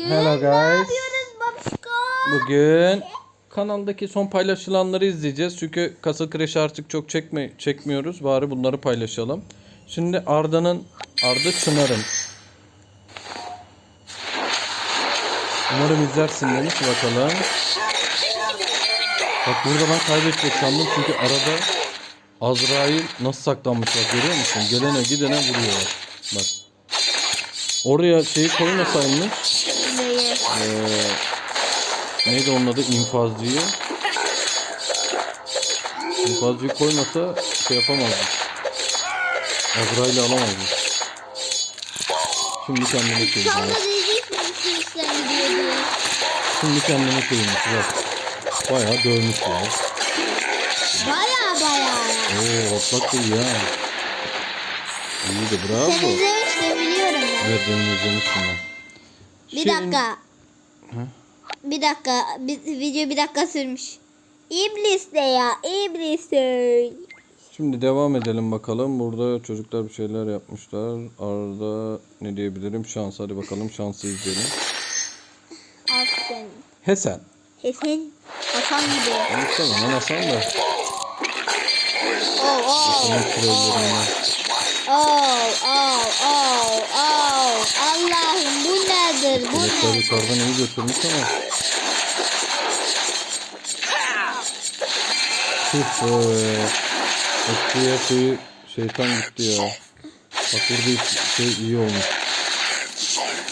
Bugün Hello ne guys. yapıyoruz babişko? Bugün kanaldaki son paylaşılanları izleyeceğiz. Çünkü Castle Crash artık çok çekme, çekmiyoruz. Bari bunları paylaşalım. Şimdi Arda'nın, Arda Çınar'ın. Umarım izlersin demiş bakalım. Bak burada ben kaybedecek sandım çünkü arada Azrail nasıl saklanmış bak görüyor musun? Gelene gidene vuruyor. Bak. Oraya şeyi koymasaymış? Ee, neydi onun adı? İnfazcıyı. İnfazcıyı koymasa şey yapamazdık. Azrail'i alamazdık. Şimdi sen diyordu. Şimdi kendini koymuş. Bak. Bayağı dövmüş ya. Baya baya. Oo hoplak da iyi ha. İyiydi Sen bravo. izlemiştin biliyorum ben. Evet benim izlemiştim ben. Bir Şey- dakika. Bir dakika. Bir, video bir dakika sürmüş. İblis de ya. İblis de. Şimdi devam edelim bakalım. Burada çocuklar bir şeyler yapmışlar. Arada ne diyebilirim? Şans. Hadi bakalım şansı izleyelim. Aferin. Hesen. Hasan. Hasan gibi. Muhtemelen Hasan da. Oh oh. Senin trollerinden. Oh oh oh oh. Allah'ım bu nedir? Bu Çocuklar ne? yukarıdan iyi götürmüş ama. Tüh be. Etkiye şeyi şeytan gitti ya. Bak burada şey iyi olmuş.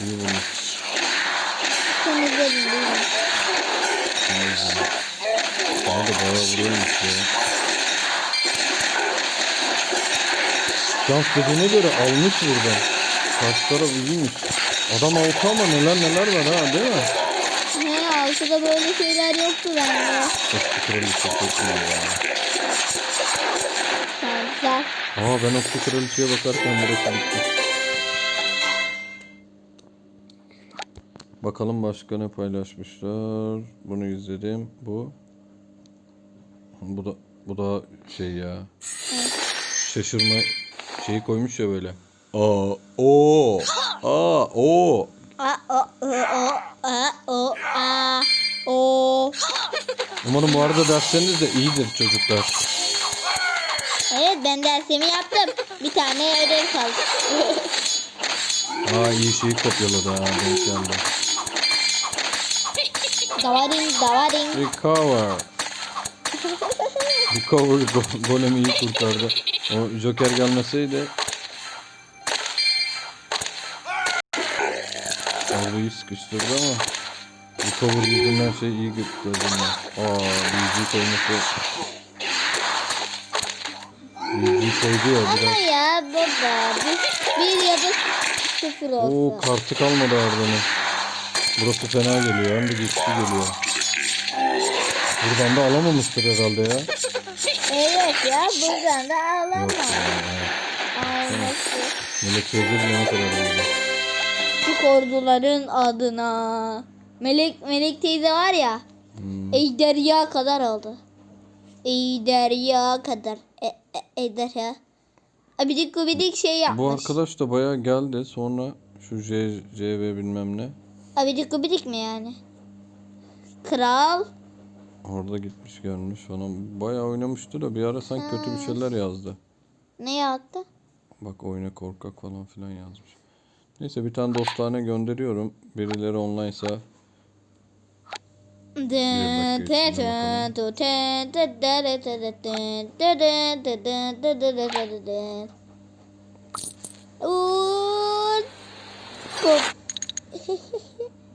İyi mi? Bana da bayağı vuruyormuş ya. Şans dediğine göre almış buradan. Karşı taraf iyiymiş. Adam altı ama neler neler var ha değil mi? He altıda böyle şeyler yoktu bende. Eski kraliçe çok iyi ya. Şanslar. Aa ben Okçu Kraliçe'ye bakarken burası bitti. Bakalım başka ne paylaşmışlar. Bunu izledim. Bu. Bu da bu da şey ya. Şaşırma şeyi koymuş ya böyle. Aa o aa o A o o o a o a o. Umarım bu arada dersleriniz de iyidir çocuklar. Evet ben dersimi yaptım. Bir tane ödev kaldı. Aa iyi şeyi kopyaladı ha denk geldi. davaring davaring. Recover. Recover go- golemi iyi kurtardı. O Joker gelmeseydi Orayı sıkıştırdı ama Recover yüzünden şey iyi götürdü. Aa büyücüyü koyması Büyücüyü koydu ya Ama biraz. ya baba bir, bir ya da sıfır olsun. Oo kartı kalmadı Arda'nın. Burası fena geliyor. Hem de güçlü geliyor. Buradan da alamamıştır herhalde ya. Evet ya buradan da ağlama. Yok ya. Ağlaması. Melek Gözü bile ne kadar oldu. Küçük orduların adına. Melek Melek teyze var ya. Hmm. Ejderha kadar oldu. Ejderha kadar. E, e, ejderha. Abidik gubidik şey yapmış. Bu arkadaş da bayağı geldi. Sonra şu J, JV bilmem ne. Abidik gubidik mi yani? Kral. Orada gitmiş gelmiş falan. Bayağı oynamıştı da bir ara sanki kötü bir şeyler yazdı. Ne yaptı? Bak oyuna korkak falan filan yazmış. Neyse bir tane dostane gönderiyorum. Birileri onlinesa.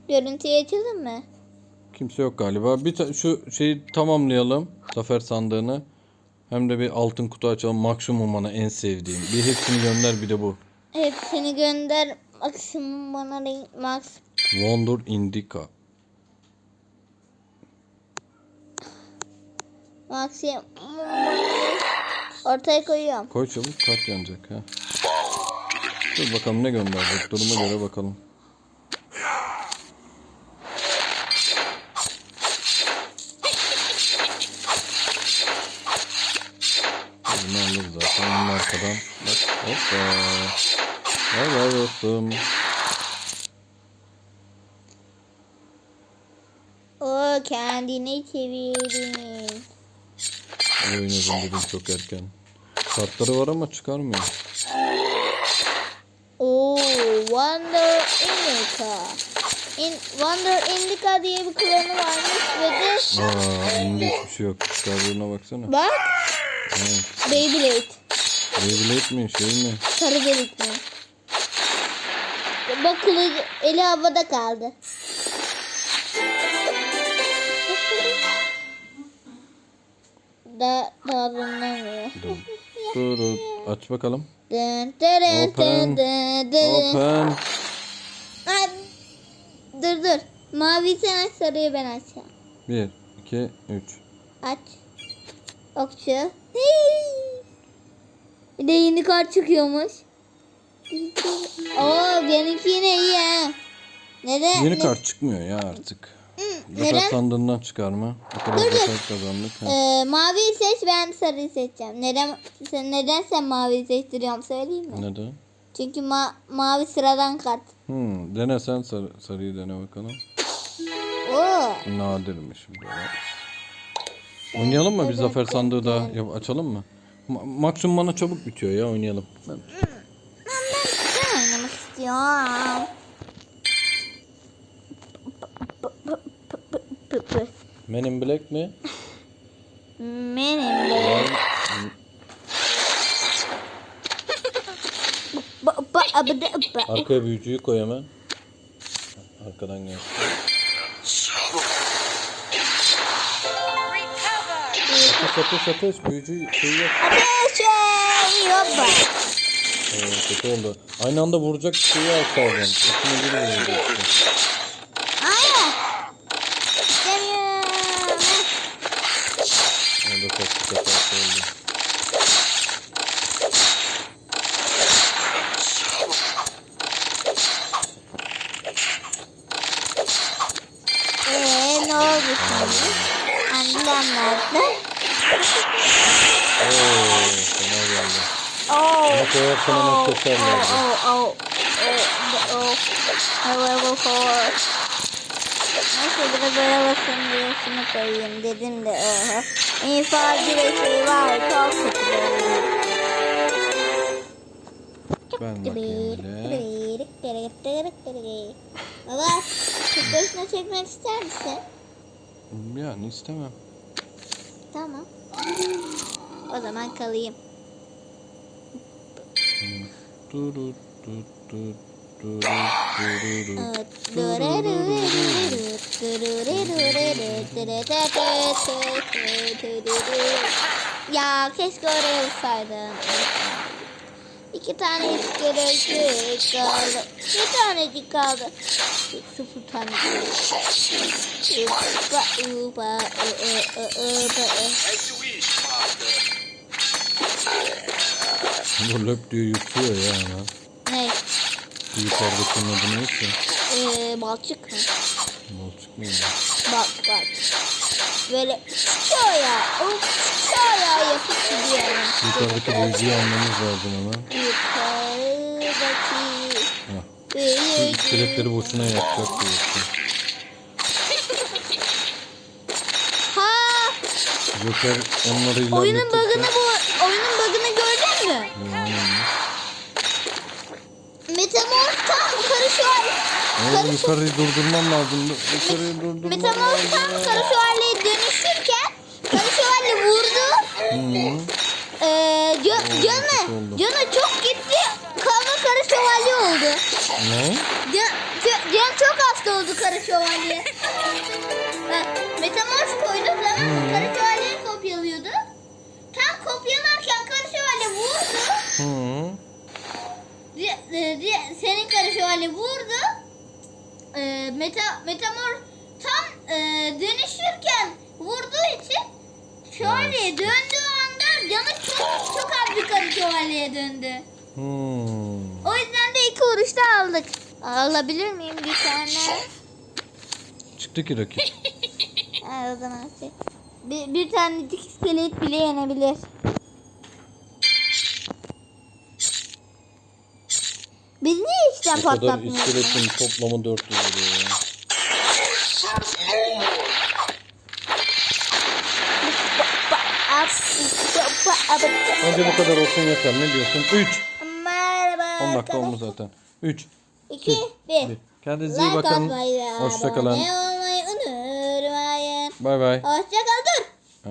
Görüntüyü açalım mı? kimse yok galiba. Bir şu şeyi tamamlayalım. Zafer sandığını. Hem de bir altın kutu açalım. Maksimum bana en sevdiğim. Bir hepsini gönder bir de bu. Hepsini gönder. Maksimum bana renk max. Wonder Indica. Maksimum. Ortaya koyuyorum. Koy çabuk kart yanacak ha. Dur bakalım ne gönderecek. Duruma göre bakalım. Bunu alırız zaten. Onun arkadan. Bak hoppa. Bay bay dostum. kendini çevirin. Oynadım dedim çok erken. Kartları var ama çıkarmıyor. Oo, Wonder Indica. In, Wonder Indica diye bir klanı varmış ve de Aa, bunda hiçbir şey yok. Çıkardığına baksana. bak Evet. Beyblade. Beyblade mi şey mi? Sarı delik mi? Bak kılıcı eli havada kaldı. da daha dinlemiyor. Dur. Dur, dur. Aç bakalım. Dın dırın Open. dın dın. Open. Ha, Dur dur. Mavi sen aç sarıyı ben açacağım. 1, 2, 3. Aç. Okçu. Hii. Bir de yeni kart çıkıyormuş. Oo benimki yine iyi ha. Neden? Yeni kart çıkmıyor ya artık. Zafer sandığından çıkarma. O kadar Dur, zafer kazandık. Ha. Ee, maviyi seç ben sarıyı seçeceğim. Neden sen neden sen maviyi seçtiriyorum söyleyeyim mi? Neden? Çünkü ma- mavi sıradan kart. Hmm, dene sen sarı, sarıyı dene bakalım. Oo. Nadirmiş bu. Oynayalım mı? Bir zafer sandığı yap- açalım mı? Ma- maksimum bana çabuk bitiyor ya oynayalım. Ben istiyorum. Men in Black mi? Ba- abıdı- ba- Arkaya büyücüyü koy hemen. Arkadan gel. Satış satış satış büyücü şey yok. Ateş ve yobba. Ee, kötü oldu. Aynı anda vuracak şeyi alsaydın. İkini bir vuracaktı. Hayır. İstemiyorum. Orada çok kötü oldu. Eee ne oldu şimdi? Annemlerden. Oo, fena geldi. Oh. Koyarsan hemen keserler. Oh, oh, oh. Oh, oh. Level four. Neyse bir de böyle basın diye şunu koyayım dedim de oha. İnfacı ve şey var çok kötü. Ben bakayım. Baba, tek başına çekmek ister misin? Yani istemem. Tamam. O zaman kalayım. Ya keşke oraya olsaydım. İki tane iskelet kaldı. Bir tanecik kaldı. Sıfır tane ı, ı, upa, ı. Bu löp diye yutuyor ya hemen. Ne? Bu yukarıdakinin adı neyse. Ee, balçık mı? Balçık mıydı? Bak bak. Böyle çıkıyor ya. O çıkıyor ya yapıp gidiyor. Yukarıdaki büyücüyü almamız lazım hemen. Yukarıdaki Heh. Büyücü. iskeletleri boşuna yakacak diyorsun. Joker onları ilerletirse... Oyunun bug'ını bu yukarıyı durdurmam lazım. Yukarıyı durdurmam Metamorph tam lazım. karı şövalyeye dönüşürken karı şövalye vurdu. Hı. Ee, Oo, Can, kötü canı, oldu. canı çok gitti. Kanlı karı şövalye oldu. Ne? Can, can, can çok hasta oldu karı şövalye. Bak metamorf koydu zaman karı şövalyeyi kopyalıyordu. Tam kopyalarken karı şövalye vurdu. Hı. Di- e, di- senin karı şövalye vurdu. Ee, meta, metamorf tam e, dönüşürken vurduğu için şövalyeye döndüğü anda canı çok, çok az bir karı şövalyeye döndü. Hmm. O yüzden de iki vuruşta aldık. Alabilir miyim bir tane? Çıktı ki rakip. Ha, o zaman şey. Bir, bir tanecik iskelet bile yenebilir. yüzden kadar patlatmıyor. iskeletin toplamı 400 lira ya. Önce bu kadar olsun yeter. Ne diyorsun? 3. Merhaba. 10 dakika olmuş zaten. 3. 2, 1. Kendinize iyi bakın. Hoşçakalın. Ne olmayı unutmayın. Bay bay. Hoşçakal dur. Ha.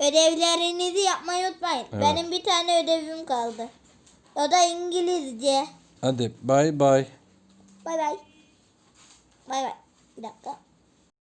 Ödevlerinizi yapmayı unutmayın. Evet. Benim bir tane ödevim kaldı. O da İngilizce. Hadi bay bay. Bay bay. Bay bay. Bir dakika.